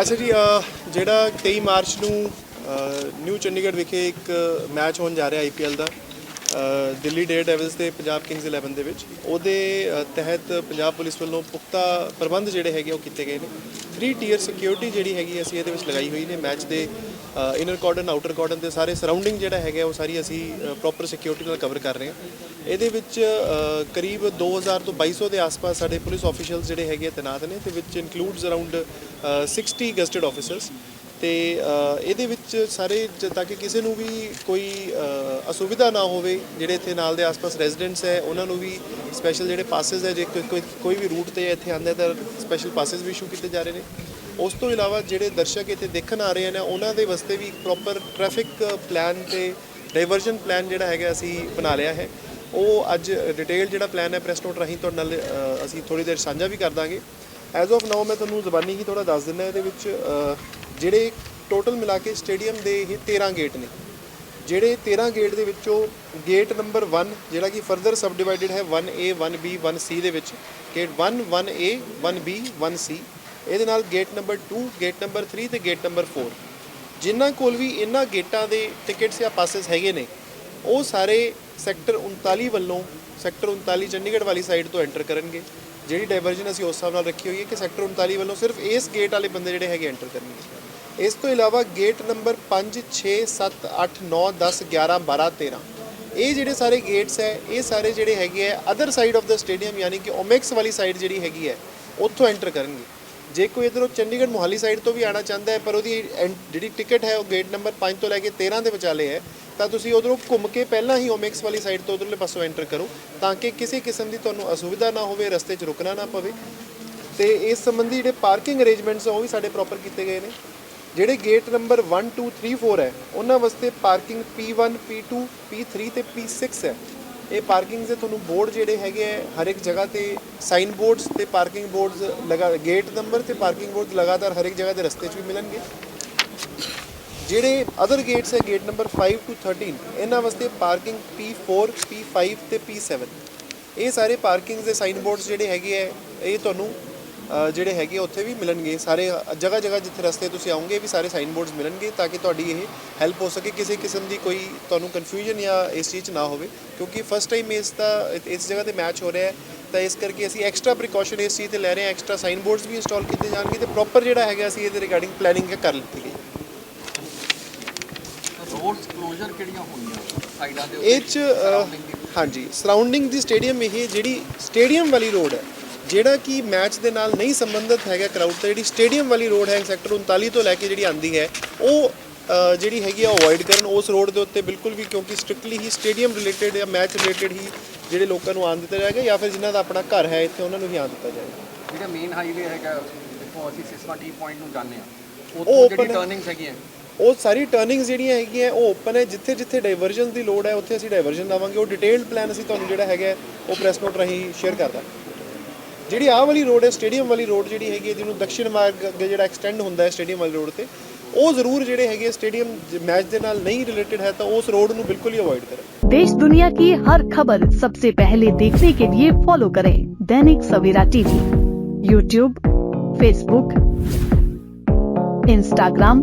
ਅੱਛਾ ਜੀ ਜਿਹੜਾ 23 ਮਾਰਚ ਨੂੰ ਨਿਊ ਚੰਡੀਗੜ੍ਹ ਵਿਖੇ ਇੱਕ ਮੈਚ ਹੋਣ ਜਾ ਰਿਹਾ ਆਈਪੀਐਲ ਦਾ। ਦਿੱਲੀ ਡੇਅਰ ਡੈਵਲਸ ਤੇ ਪੰਜਾਬ ਕਿੰਗਸ 11 ਦੇ ਵਿੱਚ। ਉਹਦੇ ਤਹਿਤ ਪੰਜਾਬ ਪੁਲਿਸ ਵੱਲੋਂ ਪੁਖਤਾ ਪ੍ਰਬੰਧ ਜਿਹੜੇ ਹੈਗੇ ਉਹ ਕੀਤੇ ਗਏ ਨੇ। 3 ਟੀਅਰ ਸਿਕਿਉਰਿਟੀ ਜਿਹੜੀ ਹੈਗੀ ਅਸੀਂ ਇਹਦੇ ਵਿੱਚ ਲਗਾਈ ਹੋਈ ਨੇ। ਮੈਚ ਦੇ ਇਨਰ ਕਾਰਡਨ ਆਊਟਰ ਕਾਰਡਨ ਦੇ ਸਾਰੇ ਸਰਾਊਂਡਿੰਗ ਜਿਹੜਾ ਹੈਗਾ ਉਹ ਸਾਰੀ ਅਸੀਂ ਪ੍ਰੋਪਰ ਸਿਕਿਉਰਿਟੀ ਨਾਲ ਕਵਰ ਕਰ ਰਹੇ ਹਾਂ। ਇਹਦੇ ਵਿੱਚ ਅਹ, ਕਰੀਬ 2000 ਤੋਂ 2200 ਦੇ ਆਸ-ਪਾਸ ਸਾਡੇ ਪੁਲਿਸ ਆਫੀਸ਼ੀਅਲਸ ਜਿਹੜੇ ਹੈਗੇ ਆ ਤੈਨਾਤ ਨੇ। ਤੇ ਵਿੱਚ ਇਨਕਲੂਡਸ ਅਰਾਊਂਡ 60 ਗਸਟਡ ਆਫੀਸਰਸ ਤੇ ਇਹਦੇ ਵਿੱਚ ਸਾਰੇ ਤਾਂ ਕਿ ਕਿਸੇ ਨੂੰ ਵੀ ਕੋਈ ਅਸੁਵਿਧਾ ਨਾ ਹੋਵੇ, ਜਿਹੜੇ ਇੱਥੇ ਨਾਲ ਦੇ ਆਸ-ਪਾਸ ਰੈਜ਼ੀਡੈਂਟਸ ਹੈ, ਉਹਨਾਂ ਨੂੰ ਵੀ ਸਪੈਸ਼ਲ ਜਿਹੜੇ ਪਾਸਿਸ ਹੈ, ਜੇ ਕੋਈ- ਕੋਈ ਵੀ ਰੂਟ ਤੇ ਇੱਥੇ ਆਉਂਦੇ ਤਾਂ ਸਪੈਸ਼ਲ ਪਾਸਿਸ ਵੀ ਇਸ਼ੂ ਕੀਤੇ ਜਾ ਰਹੇ ਨੇ। ਉਸ ਤੋਂ ਇਲਾਵਾ ਜਿਹੜੇ ਦਰਸ਼ਕ ਇੱਥੇ ਦੇਖਣ ਆ ਰਹੇ ਨੇ, ਉਹਨਾਂ ਦੇ ਵਾਸਤੇ ਵੀ ਪ੍ਰੋਪਰ ਟ੍ਰੈਫਿਕ ਪਲਾਨ ਤੇ ਡਾਈਵਰਜਨ ਪਲਾਨ ਜਿਹੜਾ ਹੈਗਾ ਅਸੀਂ ਬਣਾ ਲਿਆ ਹੈ। ਉਹ ਅੱਜ ਡਿਟੇਲ ਜਿਹੜਾ ਪਲਾਨ ਹੈ ਪ੍ਰੈਸ ਨੋਟ ਰਾਹੀਂ ਤੁਹਾਡੇ ਨਾਲ ਅਸੀਂ ਥੋੜੀ ਦੇਰ ਸਾਂਝਾ ਵੀ ਕਰ ਦਾਂਗੇ। ਐਜ਼ ਆਫ ਨਾਓ ਮੈਂ ਤੁਹਾਨੂੰ ਜ਼ਬਾਨੀ ਹੀ ਥੋੜਾ ਦੱਸ ਦਿੰਦਾ, ਇਹਦੇ ਵਿੱਚ ਜਿਹੜੇ ਟੋਟਲ ਮਿਲਾ ਕੇ ਸਟੇਡੀਅਮ ਦੇ ਇਹ 13 ਗੇਟ ਨੇ। ਜਿਹੜੇ 13 ਗੇਟ ਦੇ ਵਿੱਚੋਂ ਗੇਟ ਨੰਬਰ 1 ਜਿਹੜਾ ਕਿ ਫਰਦਰ ਸਬ ਡਿਵਾਈਡਡ ਹੈ 1A 1B 1C ਦੇ ਵਿੱਚ, ਗੇਟ 1 1A 1B 1C ਇਹਦੇ ਨਾਲ ਗੇਟ ਨੰਬਰ 2 ਗੇਟ ਨੰਬਰ 3 ਤੇ ਗੇਟ ਨੰਬਰ 4 ਜਿਨ੍ਹਾਂ ਕੋਲ ਵੀ ਇਹਨਾਂ ਗੇਟਾਂ ਦੇ ਟਿਕਟਸ ਜਾਂ ਪਾਸਸ ਹੈਗੇ ਨੇ, ਉਹ ਸਾਰੇ ਸੈਕਟਰ 39 ਵੱਲੋਂ, ਸੈਕਟਰ 39 ਚੰਡੀਗੜ੍ਹ ਵਾਲੀ ਸਾਈਡ ਤੋਂ ਐਂਟਰ ਕਰਨਗੇ। ਜਿਹੜੀ ਡਾਇਵਰਜਨ ਅਸੀਂ ਉਸ ਹਿਸਾਬ ਨਾਲ ਰੱਖੀ ਹੋਈ ਹੈ ਕਿ ਸੈਕਟਰ 39 ਵੱਲੋਂ ਸਿਰਫ ਇਸ ਗੇਟ ਵਾਲੇ ਬੰਦੇ ਜਿਹੜੇ ਹੈਗੇ ਐਂਟਰ ਕਰਨਗੇ ਇਸ ਤੋਂ ਇਲਾਵਾ ਗੇਟ ਨੰਬਰ 5 6 7 8 9 10 11 12 13 ਇਹ ਜਿਹੜੇ ਸਾਰੇ ਗੇਟਸ ਹੈ, ਇਹ ਸਾਰੇ ਜਿਹੜੇ ਹੈਗੇ ਆ ਅਦਰ ਸਾਈਡ ਆਫ ਦਾ ਸਟੇਡੀਅਮ ਯਾਨੀ ਕਿ ਓਮੈਕਸ ਵਾਲੀ ਸਾਈਡ ਜਿਹੜੀ ਹੈਗੀ ਹੈ, ਉੱਥੋਂ ਐਂਟਰ ਕਰਨਗੇ। ਜੇ ਕੋਈ ਇਧਰੋਂ ਚੰਡੀਗੜ੍ਹ ਮੋਹਾਲੀ ਸਾਈਡ ਤੋਂ ਵੀ ਆਣਾ ਚਾਹੁੰਦਾ ਹੈ, ਪਰ ਉਹਦੀ ਐਂ- ਜਿਹੜੀ ਟਿਕਟ ਹੈ ਉਹ ਗੇਟ ਨੰਬਰ 5 ਤੋਂ ਲੈ ਕੇ 13 ਦੇ ਵਿਚਾਲੇ ਹੈ ਤਾਂ ਤੁਸੀਂ ਉਧਰੋਂ ਘੁੰਮ ਕੇ ਪਹਿਲਾਂ ਹੀ ਓਮੈਕਸ ਵਾਲੀ ਸਾਈਡ ਤੋਂ ਉਧਰਲੇ ਪਾਸੋਂ ਐਂਟਰ ਕਰੋ, ਤਾਂ ਕਿ ਕਿਸੇ ਕਿਸਮ ਦੀ ਤੁਹਾਨੂੰ ਅਸੁਵਿਧਾ ਨਾ ਹੋਵੇ, ਰਸਤੇ 'ਚ ਰੁਕਣਾ ਨਾ ਪਵੇ। ਤੇ ਇਸ ਸੰਬੰਧੀ ਜਿਹੜੇ ਪਾਰਕਿੰਗ ਅਰੇਂਜਮੈਂਟਸ ਆ, ਉਹ ਵੀ ਸਾਡੇ ਪ੍ਰੋਪਰ ਕੀਤੇ ਗਏ ਨੇ। ਜਿਹੜੇ ਗੇਟ ਨੰਬਰ 1 2 3 4 ਹੈ, ਉਹਨਾਂ ਵਾਸਤੇ ਪਾਰਕਿੰਗ P1 P2 P3 ਤੇ P6 ਹੈ। ਇਹ ਪਾਰਕਿੰਗ ਦੇ ਤੁਹਾਨੂੰ ਬੋਰਡ ਜਿਹੜੇ ਹੈਗੇ ਆ, ਹਰ ਇੱਕ ਜਗ੍ਹਾ ਤੇ ਸਾਈਨ ਬੋਰਡਸ ਤੇ ਪਾਰਕਿੰਗ ਬੋਰਡਸ ਲਗਾ ਗੇਟ ਨੰਬਰ ਤੇ ਪਾਰਕਿੰਗ ਬੋਰਡ ਲਗਾਤਾਰ ਹਰ ਇੱਕ ਜਗ੍ਹਾ ਦੇ ਰਸਤੇ 'ਚ ਵੀ ਮਿਲਣਗੇ। ਜਿਹੜੇ ਅਦਰ ਗੇਟਸ ਹੈ ਗੇਟ ਨੰਬਰ 5 ਟੂ 13 ਇਹਨਾਂ ਵਾਸਤੇ ਪਾਰਕਿੰਗ P4 P5 ਤੇ P7 ਇਹ ਸਾਰੇ ਪਾਰਕਿੰਗ ਦੇ ਸਾਈਨ ਬੋਰਡਸ ਜਿਹੜੇ ਹੈਗੇ ਆ ਇਹ ਤੁਹਾਨੂੰ ਜਿਹੜੇ ਹੈਗੇ ਆ, ਉੱਥੇ ਵੀ ਮਿਲਣਗੇ। ਸਾਰੇ ਜਗ੍ਹਾ ਜਗ੍ਹਾ ਜਿੱਥੇ ਰਸਤੇ ਤੁਸੀਂ ਆਉਂਗੇ, ਵੀ ਸਾਰੇ ਸਾਈਨ ਬੋਰਡਸ ਮਿਲਣਗੇ ਤਾਂ ਕਿ ਤੁਹਾਡੀ ਇਹ ਹੈਲਪ ਹੋ ਸਕੇ। ਕਿਸੇ ਕਿਸਮ ਦੀ ਕੋਈ ਤੁਹਾਨੂੰ ਕਨਫਿਊਜ਼ਨ ਜਾਂ ਇਸ ਚੀਜ਼ 'ਚ ਨਾ ਹੋਵੇ, ਕਿਉਂਕਿ ਫਸਟ ਟਾਈਮ ਇਸ ਦਾ, ਇਸ ਜਗ੍ਹਾ ਤੇ ਮੈਚ ਹੋ ਰਿਹਾ ਹੈ। ਤਾਂ ਇਸ ਕਰਕੇ ਅਸੀਂ ਐਕਸਟਰਾ ਪ੍ਰੀਕਾਸ਼ਨ ਇਸ ਚੀਜ਼ ਤੇ ਲੈ ਰਹੇ ਹਾਂ। ਐਕਸਟਰਾ ਸਾਈਨ ਬੋਰਡਸ ਵੀ ਇੰਸਟਾਲ ਕੀਤੇ ਜਾਣਗੇ ਤੇ ਪ੍ਰੋਪਰ ਜਿਹੜਾ ਹੈਗਾ ਅਸੀਂ ਇਹਦੇ ਰਿਗਾਰਡਿੰਗ ਪਲੈਨਿੰਗ ਕਰ ਲਿੱਤੀ ਗਈ ਕਲੋਜ਼ਰ ਕਿਹੜੀਆਂ ਹੋਈਆਂ ਸਾਈਡਾਂ ਦੇ ਇਹ ਚ ਅ, ਹਾਂਜੀ ਸਰਾਊਂਡਿੰਗ ਦੀ ਸਟੇਡੀਅਮ ਇਹ ਜਿਹੜੀ ਸਟੇਡੀਅਮ ਵਾਲੀ ਰੋਡ ਹੈ ਜਿਹੜਾ ਕਿ ਮੈਚ ਦੇ ਨਾਲ ਨਹੀਂ ਸੰਬੰਧਿਤ ਹੈਗਾ ਕਰਾਊਡ ਤੇ ਜਿਹੜੀ ਸਟੇਡੀਅਮ ਵਾਲੀ ਰੋਡ ਹੈ ਸੈਕਟਰ 39 ਤੋਂ ਲੈ ਕੇ ਜਿਹੜੀ ਆਂਦੀ ਹੈ ਉਹ ਅ, ਜਿਹੜੀ ਹੈਗੀ ਆ ਅਵੋਇਡ ਕਰਨ ਉਸ ਰੋਡ ਦੇ ਉੱਤੇ ਬਿਲਕੁਲ ਵੀ ਕਿਉਂਕਿ ਸਟ੍ਰਿਕਟਲੀ ਹੀ ਸਟੇਡੀਅਮ ਰਿਲੇਟਡ ਜਾਂ ਮੈਚ ਰਿਲੇਟਡ ਹੀ ਜਿਹੜੇ ਲੋਕਾਂ ਨੂੰ ਆਉਣ ਦਿੱਤਾ ਜਾਏਗਾ ਜਾਂ ਫਿਰ ਜਿਨ੍ਹਾਂ ਦਾ ਆਪਣਾ ਘਰ ਹੈ ਇੱਥੇ ਉਹਨਾਂ ਨੂੰ ਵੀ ਆਉਣ ਦਿੱਤਾ ਜਾਏਗਾ। ਜਿਹੜਾ ਮੇਨ ਹਾਈਵੇ ਹੈਗਾ ਦੇਖੋ ਅਸੀਂ ਸਿਸਮਾ ਟੀ ਪੁਆਇੰਟ ਨੂੰ ਜਾਂਦੇ ਆ ਉਹ ਉੱਥੋਂ open ਜਿਹੜੀ ਹੈ। ਟਰਨਿੰਗਸ ਹੈਗੀਆਂ ਉਹ ਸਾਰੀ ਟਰਨਿੰਗਸ ਜਿਹੜੀਆਂ ਹੈਗੀਆਂ, ਉਹ ਓਪਨ ਹੈ, ਜਿੱਥੇ ਜਿੱਥੇ ਡਾਈਵਰਜਨ ਦੀ ਲੋੜ ਹੈ, ਉੱਥੇ ਅਸੀਂ ਡਾਈਵਰਜਨ ਲਾਵਾਂਗੇ। ਉਹ ਡਿਟੇਲਡ ਪਲਾਨ ਅਸੀਂ ਤੁਹਾਨੂੰ ਜਿਹੜਾ ਹੈਗਾ, ਉਹ ਪ੍ਰੈਸ ਨੋਟ ਰਾਹੀਂ ਸ਼ੇਅਰ ਕਰਦਾ ਜਿਹੜੀ ਆਹ ਵਾਲੀ ਰੋਡ ਹੈ ਸਟੇਡੀਅਮ ਵਾਲੀ ਰੋਡ ਜਿਹੜੀ ਹੈਗੀ ਹੈ, ਜਿਹਨੂੰ ਦਕਸ਼ਿਣ ਮਾਰਗ ਅੱਗੇ ਜਿਹੜਾ ਐਕਸਟੈਂਡ ਹੁੰਦਾ ਹੈ ਸਟੇਡੀਅਮ ਵਾਲੀ ਰੋਡ ਤੇ, ਉਹ ਜ਼ਰੂਰ ਜਿਹੜੇ ਹੈਗੇ ਸਟੇਡੀਅਮ ਮੈਚ ਦੇ ਨਾਲ ਨਹੀਂ ਰਿਲੇਟਡ ਹੈ, ਤਾਂ ਉਸ ਰੋਡ ਨੂੰ ਬਿਲਕੁਲ ਹੀ ਅਵੋਇਡ ਕरें देश दुनिया की हर खबर सबसे पहले देखने के लिए फॉलो करें Dainik Savera TV YouTube Facebook Instagram